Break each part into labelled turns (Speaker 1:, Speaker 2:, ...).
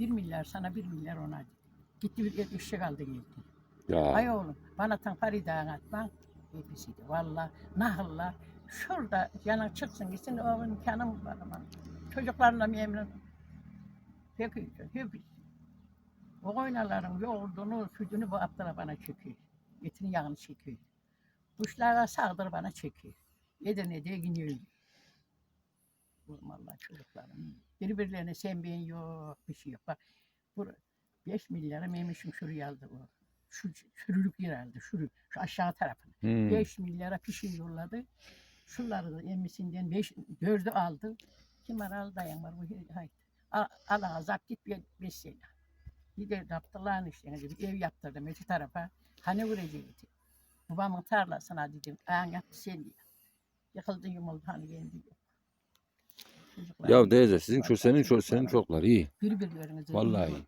Speaker 1: Bir milyar sana bir milyar ona dedi. Gitti bir eşek aldı geldi.
Speaker 2: Ya.
Speaker 1: Ay oğlum bana tan parayı da atman. Hepsiydi valla. Nahılla. Şurada yana çıksın gitsin o imkanım var ama. Çocuklarla memnun. Peki hepsi. O oynaların yoğurdunu, sütünü bu aptala bana çekiyor. Etini yağını çekiyor. Kuşlara sağdır bana çekiyor. Edirne diye gidiyor. Oğlum Allah çocuklarım. Birbirlerine sevmeyen yok, bir şey yok. Bak, bu 5 milyara memişim şuraya aldı bu. Şu çürülük yer aldı, şurü, şu aşağı tarafını.
Speaker 2: Hmm.
Speaker 1: 5 milyara pişi yolladı. Şunları da emisinden 5, 4'ü aldı. Kim var al dayan var bu haydi. Al, al azap git bir. Bir de yaptılar işte bir ev yaptırdım öte tarafa. Hani vuracaktı. Babamın tarlasına dedim. Ağın yaptı sen diye. Yıkıldı yumuldu hani kendi yok. Çocuklar
Speaker 2: Ya teyze sizin
Speaker 1: Vallahi
Speaker 2: senin
Speaker 1: çocuklar
Speaker 2: senin çoklar iyi.
Speaker 1: Birbirlerinize
Speaker 2: Vallahi
Speaker 1: iyi.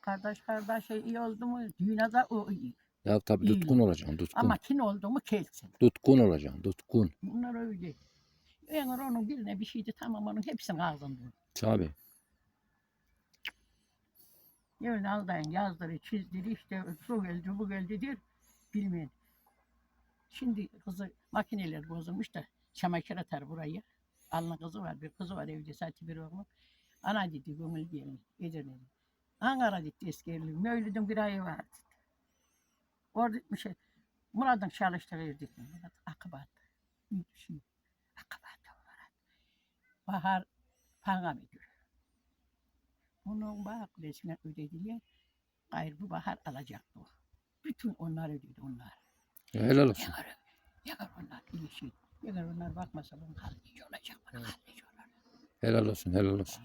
Speaker 1: Kardeş kardeş iyi oldu mu dünyada o iyi.
Speaker 2: Ya tabii
Speaker 1: İyi.
Speaker 2: tutkun olacaksın tutkun.
Speaker 1: Ama kin oldu mu kelsin.
Speaker 2: Tutkun olacaksın tutkun. Bunlar
Speaker 1: öyle. Eğer onun birine bir şeydi tamam onun hepsini ağzında.
Speaker 2: Tabii.
Speaker 1: Öyle aldayın yazdırı çizdiri işte şu geldi bu geldi der bilmeyin. Şimdi kızı makineler bozulmuş da çamaşır atar burayı. Alnı kızı var bir kızı var evde sadece bir oğlu. Ana dedi gömül gelin Edirne dedi. Ankara dedi eski evli. Mevlüt'ün bir ayı vardı. Orada gitmiş. Murat'ın çalıştığı evde. Murat akıbat. Bir şey. Akıbat olarak. Bahar pana müdür. Onun bak resmen ödediler. Gayrı bu bahar alacaktı o. Bütün onlar ödedi onlar.
Speaker 2: Helal olsun.
Speaker 1: Yakar, yakar onlar iyi Yakar onlar bakmasa bunun hallici olacak bana hallici olur.
Speaker 2: Helal olsun helal olsun.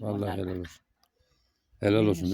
Speaker 1: Vallahi,
Speaker 2: helal olsun. Helal olsun.